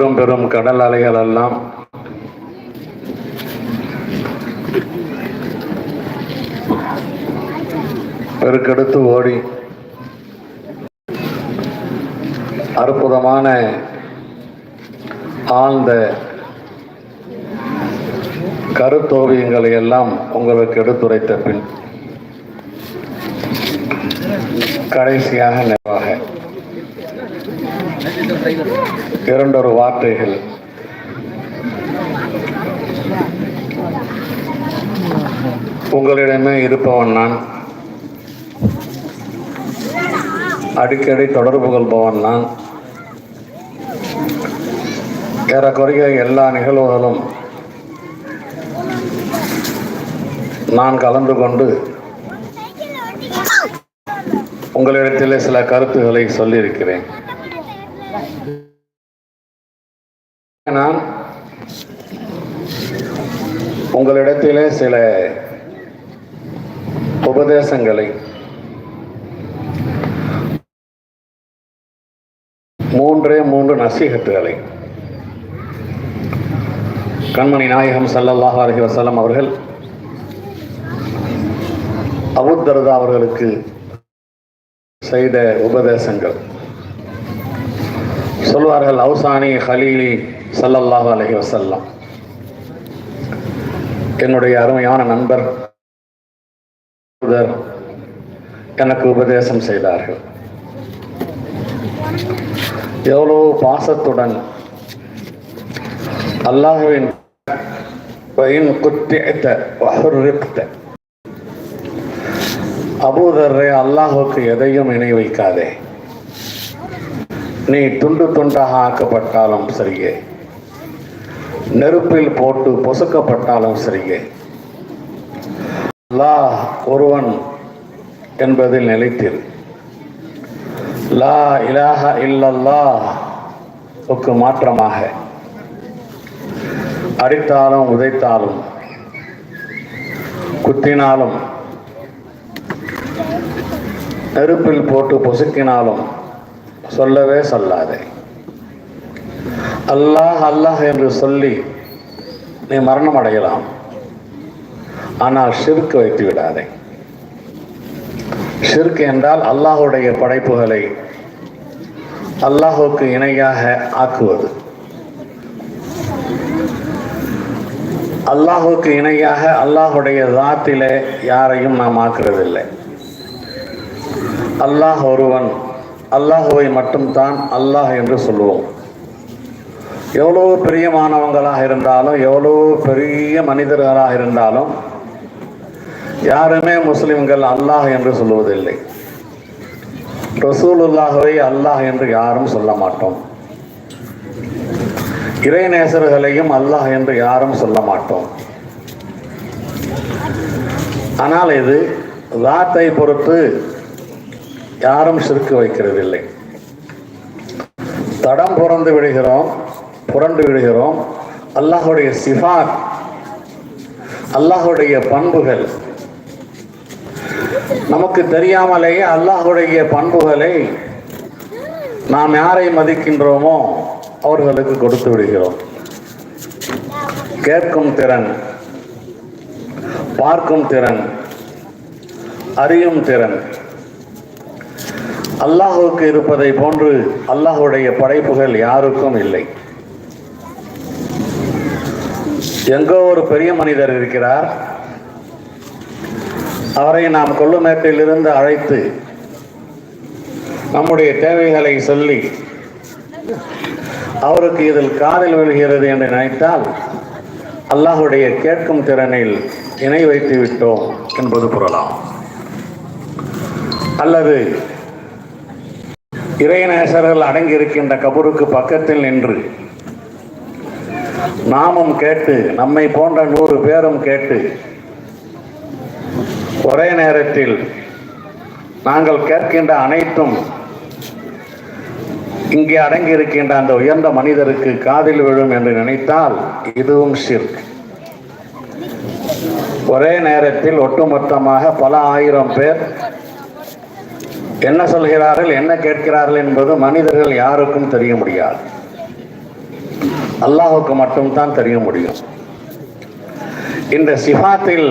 பெரும் பெரும் கடல் அலைகள் எல்லாம் பெருக்கெடுத்து ஓடி அற்புதமான ஆழ்ந்த கருத்தோவியங்களை எல்லாம் உங்களுக்கு எடுத்துரைத்த பின் கடைசியாக நினைவாக இரண்டொரு வார்த்தைகள். உங்களிடமே இருப்பவன் நான். அடிக்கடி தொடர்பு கொள்பவன் நான். ஏறக்குறைய எல்லா நிகழ்வுகளும் நான் கலந்து கொண்டு உங்களிடத்திலே சில கருத்துக்களை சொல்லியிருக்கிறேன். நான் உங்களிடத்திலே சில உபதேசங்களை மூன்றே மூன்று நசீகத்துகளை கண்மணி நாயகம் சல்லல்லாஹ் அலஹி வசலம் அவர்கள் அபுத்தர்தா அவர்களுக்கு செய்த உபதேசங்கள். சொல்வார்கள் அவுசானி ஹலீலி ஸல்லல்லாஹு அலஹி வசல்லாம் என்னுடைய அருமையான நண்பர் எனக்கு உபதேசம் செய்தார்கள். எவ்வளோ பாசத்துடன் அல்லாஹுவின் பயன் அல்லாஹுக்கு எதையும் இணை வைக்காதே. நீ துண்டு துண்டாக ஆக்கப்பட்டாலும் சரியே. நெருப்பில் போட்டு பொசுக்கப்பட்டாலும் சரியே. லா ஒருவன் என்பதில் நிலைத்திரு. லா இலாஹ இல்லல்லா உக்கு மாற்றமாக. அடித்தாலும் உதைத்தாலும் குத்தினாலும் நெருப்பில் போட்டு பொசுக்கினாலும் சொல்லவே சொல்லாதே. அல்லாஹ் அல்லாஹ் என்று சொல்லி நீ மரணம் அடையலாம். ஆனால் ஷிர்க் வைத்து விடாதே. ஷிர்க் என்றால் அல்லாஹுடைய படைப்புகளை அல்லாஹுக்கு இணையாக ஆக்குவது. அல்லாஹுக்கு இணையாக அல்லாஹுடைய தாத்திலே யாரையும் நாம் ஆக்குறதில்லை. அல்லாஹ் ஒருவன் அல்லாஹுவை மட்டும்தான் அல்லாஹ் என்று சொல்லுவோம். எவ்வளோ பிரியமானவங்களாக இருந்தாலும் எவ்வளோ பெரிய மனிதர்களாக இருந்தாலும் யாருமே முஸ்லிம்கள் அல்லாஹ் என்று சொல்லுவதில்லை. ரசூலுல்லாகவே அல்லாஹ் என்று யாரும் சொல்ல மாட்டோம். இறைநேசர்களையும் அல்லாஹ் என்று யாரும் சொல்ல மாட்டோம். ஆனால் இது வாத்தை பொறுத்து யாரும் சிறுக்கு வைக்கிறதில்லை. தடம் புரண்டு விடுகிறோம் புரண்டு விடுகிறோம். அல்லாஹுடைய சிஃபாத் அல்லாஹுடைய பண்புகள். நமக்கு தெரியாமலேயே அல்லாஹுடைய பண்புகளை நாம் யாரை மதிக்கின்றோமோ அவர்களுக்கு கொடுத்து விடுகிறோம். கேட்கும் திறன் பார்க்கும் திறன் அறியும் திறன். அல்லாஹுக்கு இருப்பதை போன்று அல்லாஹுடைய படைப்புகள் யாருக்கும் இல்லை. எங்கோ ஒரு பெரிய மனிதர் இருக்கிறார். அவரை நாம் கொள்ளுமேட்டிலிருந்து அழைத்து நம்முடைய தேவைகளை சொல்லி அவருக்கு இதில் காதில் விழுகிறது என்று நினைத்தால் அல்லாஹுடைய கேட்கும் திறனில் இணை வைத்து விட்டோம் என்பது புரலாம் அல்லது இறைநேசர்கள் அடங்கியிருக்கின்ற கபருக்கு பக்கத்தில் நின்று நாமும் கேட்டு நம்மை போன்ற நூறு பேரும் கேட்டு ஒரே நேரத்தில் நாங்கள் கேட்கின்ற அனைத்தும் இங்கே அடங்கி இருக்கின்ற அந்த உயர்ந்த மனிதருக்கு காதில் விழும் என்று நினைத்தால் இதுவும் ஷிர்க் ஒரே நேரத்தில் ஒட்டுமொத்தமாக பல ஆயிரம் பேர் என்ன சொல்கிறார்கள் என்ன கேட்கிறார்கள் என்பது மனிதர்கள் யாருக்கும் தெரிய முடியாது. அல்லாஹுக்கு மட்டும்தான் தெரிய முடியும். இந்த சிஃபாத்தில்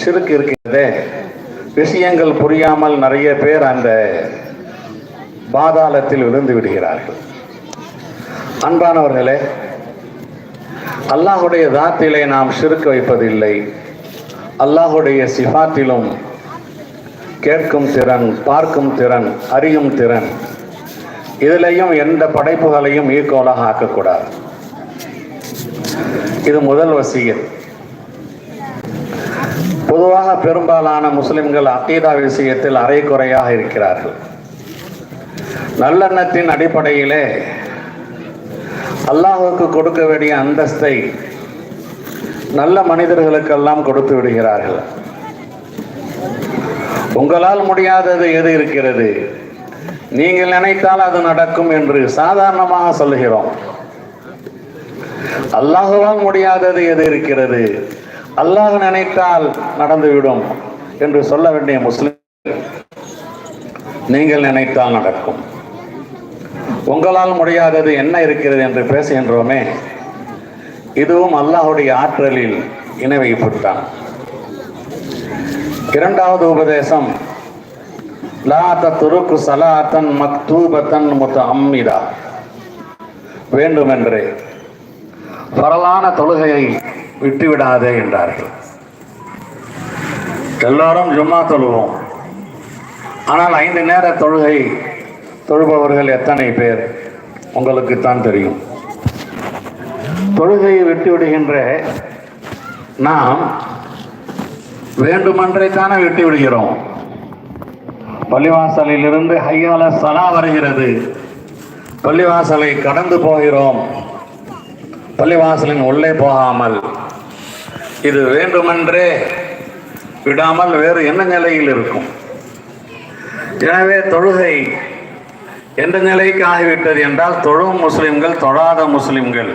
சிறுக்கு இருக்கிறதே விஷயங்கள் புரியாமல் நிறைய பேர் அந்த பாதாளத்தில் விழுந்து விடுகிறார்கள். அன்பானவர்களே அல்லாஹுடைய தாத்திலே நாம் சிறுக்கு வைப்பதில்லை. அல்லாஹுடைய சிஃபாத்திலும் கேட்கும் திறன் பார்க்கும் திறன் அறியும் திறன். இதுலேயும் எந்த படைப்புகளையும் ஈக்குவலாக ஆக்கக்கூடாது இது முதல் வசியத் பொதுவாக பெரும்பாலான முஸ்லிம்கள் அக்கீதா விஷயத்தில் அரைக்குறையாக இருக்கிறார்கள். நல்லெண்ணத்தின் அடிப்படையிலே அல்லாஹுக்கு கொடுக்க வேண்டிய அந்தஸ்தை நல்ல மனிதர்களுக்கெல்லாம் கொடுத்து விடுகிறார்கள். உங்களால் முடியாதது எது இருக்கிறது? நீங்கள் நினைத்தால் அது நடக்கும் என்று சாதாரணமாக சொல்லுகிறோம். அல்லாஹுவால் முடியாதது எது இருக்கிறது? அல்லாஹ் நினைத்தால் நடந்துவிடும் என்று சொல்ல வேண்டிய முஸ்லிம் நீங்கள் நினைத்தால் நடக்கும். உங்களால் முடியாதது என்ன இருக்கிறது என்று பேசுகின்றோமே இதுவும் அல்லாஹுடைய ஆற்றலில் இணை வைப்புத்தான் இரண்டாவது உபதேசம் லாத்த துருக்கு சலாத்தன் மக்தூபத்தன் முத்த அம்மிதா வேண்டுமென்றே பரலான தொழுகையை விட்டுவிடாதே என்றார்கள். எல்லாரும் ஜும்மா தொழுவோம். ஆனால் ஐந்து நேர தொழுகை தொழுபவர்கள் எத்தனை பேர்? உங்களுக்கு தான் தெரியும். தொழுகையை விட்டு விடுகின்ற நாம் வேண்டுமென்றே தானே விட்டு விடுகிறோம் பள்ளிவாசலில் இருந்து ஹையால சலா வருகிறது. பள்ளிவாசலை கடந்து போகிறோம். பள்ளிவாசலின் உள்ளே போகாமல். இது வேண்டுமென்றே விடாமல் வேறு என்ன நிலையில் இருக்கும்? எனவே தொழுகை எந்த நிலைக்கு ஆகிவிட்டது என்றால் தொழும் முஸ்லிம்கள் தொழாத முஸ்லிம்கள்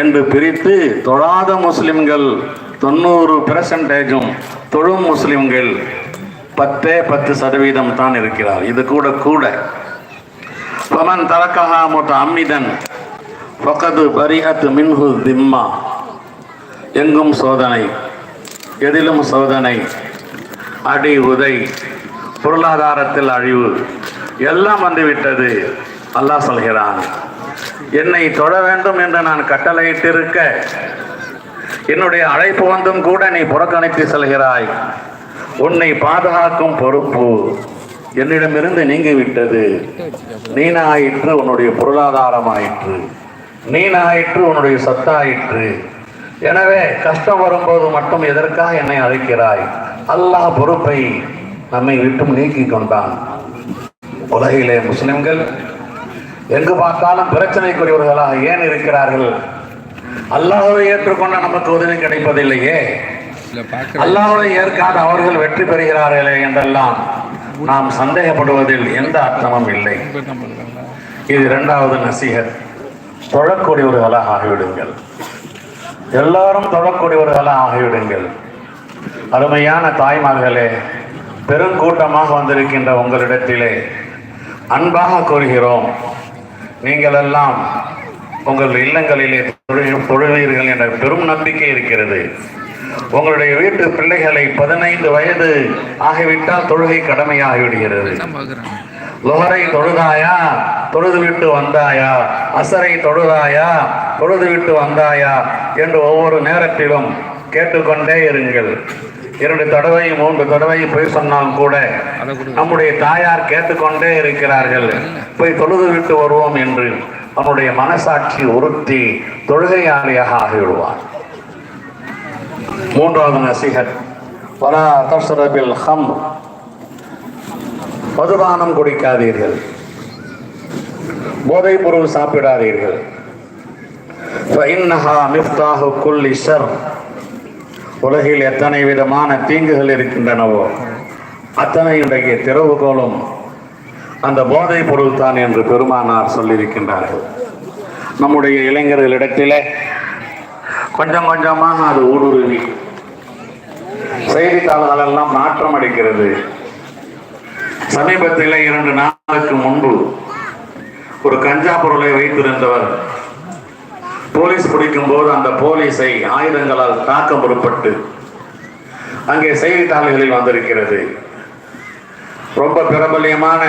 என்று பிரித்து தொழாத முஸ்லிம்கள் தொண்ணூறு பெர்சன்டேஜும் தொழும் முஸ்லிம்கள் பத்தே பத்து சதவீதம் தான் இருக்கிறார். இது கூட கூட. பமன் தரக்கஹா மொத்த அம்மிதன் ஃபகது பரிஹத் மின்ஹு திம்மா. எங்கும் சோதனை எதிலும் சோதனை அடி உதை பொருளாதாரத்தில் அழிவு எல்லாம் வந்துவிட்டது. அல்லாஹ் சொல்கிறான் என்னை தொட வேண்டும் என்று நான் கட்டளையிட்டிருக்க என்னுடைய அழைப்பு வந்தும் கூட நீ புறக்கணித்து செல்கிறாய். உன்னை பாதுகாக்கும் பொறுப்பு என்னிடமிருந்து நீங்கிவிட்டது. நீனாயிற்று உன்னுடைய பொருளாதாரமாயிற்று. நீனாயிற்று உன்னுடைய சத்தாயிற்று. எனவே கஷ்டம் வரும்போது மட்டும் எதற்காக என்னை அழைக்கிறாய்? அல்லாஹ் பொறுப்பை நம்மை விட்டும் நீக்கி கொண்டான். உலகிலே முஸ்லிம்கள் எங்கு பார்த்தாலும் பிரச்சனைக்குரியவர்களாக ஏன் இருக்கிறார்கள்? அல்லாஹ்வை ஏற்றுக்கொண்ட நமக்கு உதவி கிடைப்பதில்லையே. அல்லாஹ்வை ஏற்காத அவர்கள் வெற்றி பெறுகிறார்களே என்றெல்லாம் நாம் சந்தேகப்படுவதில் எந்த அர்த்தமும் இல்லை. இது இரண்டாவது நசீகத். தொழக்கூடியவர்களாக ஆகிவிடுங்கள். எல்லாரும் தொழக்கூடியவர்களாக ஆகிவிடுங்கள். அருமையான தாய்மார்களே பெருங்கூட்டமாக வந்திருக்கின்ற உங்களிடத்திலே அன்பாக கூறுகிறோம். நீங்கள் எல்லாம் உங்கள் இல்லங்களிலே தொழுவீர்கள் என்ற பெரும் நம்பிக்கை இருக்கிறது. உங்களுடைய வீட்டு பிள்ளைகளை பதினைந்து வயது ஆகிவிட்டால் தொழுகை கடமையாகிவிடுகிறது. லுஹரை தொழுதாயா? தொழுது விட்டு வந்தாயா? அசரை தொழுதாயா? தொழுது விட்டு வந்தாயா? என்று ஒவ்வொரு நேரத்திலும் கேட்டுக்கொண்டே இருங்கள். இரண்டு தடவை மூன்று தடவை போய் சொன்னாலும் கொடு நம்முடைய தாயார் கேட்டுக்கொண்டே இருக்கிறார்கள். போய் தொழுது விட்டு வருவோம் என்று. அவனுடைய மனசாட்சி உறுத்தி தொழுகையாளியாக ஆகிவிடுவான். மூன்றாவது நசிகர் வலா தசரபில் ஹம் மதுபானம் குடிக்காதீர்கள். போதைப் பொருள் சாப்பிடாதீர்கள். உலகில் எத்தனை விதமான தீங்குகள் இருக்கின்றனவோ அத்தனை இன்றைக்கு திறவுகோலும் அந்த போதைப் பொருள் தான் என்று பெருமானார் சொல்லியிருக்கின்றார்கள். நம்முடைய இளைஞர்களிடத்திலே கொஞ்சம் கொஞ்சமாக அது ஊடுருவி செய்தித்தாள்கள் எல்லாம் நாற்றம் அடிக்கிறது. சமீபத்தில் இரண்டு நாளுக்கு முன்பு ஒரு கஞ்சா பொருளை வைத்திருந்தவர். போலீஸ் பிடிக்கும்போது அந்த போலீஸை ஆயுதங்களால் தாக்க முற்பட்டு அங்கே செய்தித்தாள்களில் வந்திருக்கிறது. ரொம்ப பிரபல்யமான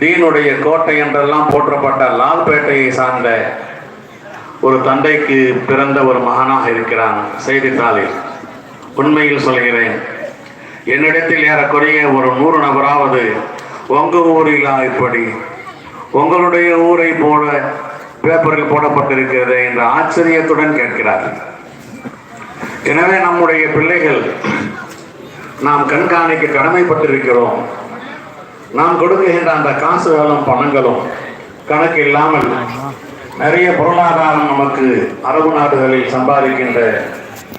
டீனுடைய கோட்டை என்றெல்லாம் போற்றப்பட்ட லால்பேட்டையை சார்ந்த ஒரு தந்தைக்கு பிறந்த ஒரு மகனாக இருக்கிறான் செய்தித்தாளில். உண்மையில் சொல்கிறேன் என்னிடத்தில் ஏறக்குறைய ஒரு நூறு நபராவது உங்கள் ஊரில் இப்படி உங்களுடைய ஊரை போல பேப்பரில் போடப்பட்டிருக்கிறது என்ற ஆச்சரியத்துடன் கேட்கிறார்கள். எனவே நம்முடைய பிள்ளைகள் நாம் கண்காணிக்க கடமைப்பட்டிருக்கிறோம். நாம் கொடுக்கின்ற அந்த காசுகளும் பணங்களும் கணக்கு இல்லாமல் நிறைய பொருளாதாரம் நமக்கு அரபு நாடுகளில் சம்பாதிக்கின்ற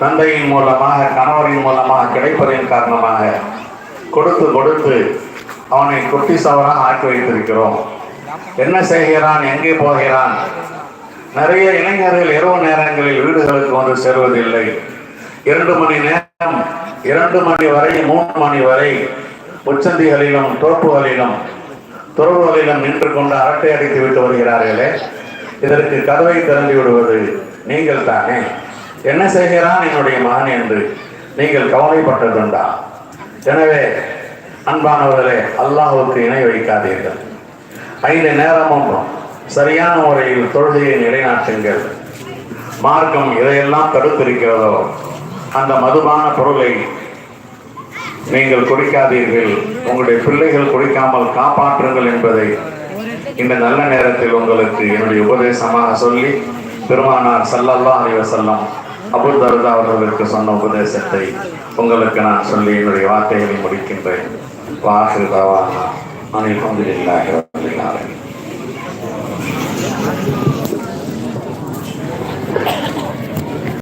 தந்தையின் மூலமாக கணவரின் மூலமாக கிடைப்பதன் காரணமாக கொடுத்து கொடுத்து அவனை குட்டி சவராக ஆக்கி வைத்திருக்கிறோம். என்ன செய்கிறான் எங்கே போகிறான்? நிறைய இளைஞர்கள் இரவு நேரங்களில் வீடுகளுக்கு வந்து சேருவதில்லை. இரண்டு மணி நேரம் இரண்டு மணி வரை மூன்று மணி வரை உச்சந்திகளிலும் தோப்புகளிலும் துறவுகளிலும் நின்று கொண்டு அரட்டை அடித்து விட்டு வருகிறார்களே இதற்கு கதவை திறந்து விடுவது நீங்கள் தானே. என்ன செய்கிறான் என்னுடைய மகன் என்று நீங்கள் கவலைப்பட்டதுண்டா? எனவே அன்பானவர்களே அல்லாஹுக்கு இணை வைக்காதீர்கள். ஐந்து நேரமும் சரியான முறையில் தொழுகையை நிலைநாட்டுங்கள். மார்க்கம் இதையெல்லாம் தடுத்திருக்கிறதோ அந்த மதுபான பொருளை நீங்கள் குடிக்காதீர்கள். உங்களுடைய பிள்ளைகள் குடிக்காமல் காப்பாற்றுங்கள் என்பதை இந்த நல்ல நேரத்தில் உங்களுக்கு என்னுடைய உபதேசமாக சொல்லி பெருமானார் ஸல்லல்லாஹு அலைஹி செல்லம் அபுல் தர்தா அவர்களுக்கு சொன்ன உபதேசத்தை உங்களுக்கு நான் சொல்லி என்னுடைய வார்த்தைகளை முடிக்கின்றேன். வாசு தவானா. அனில் இல்லாத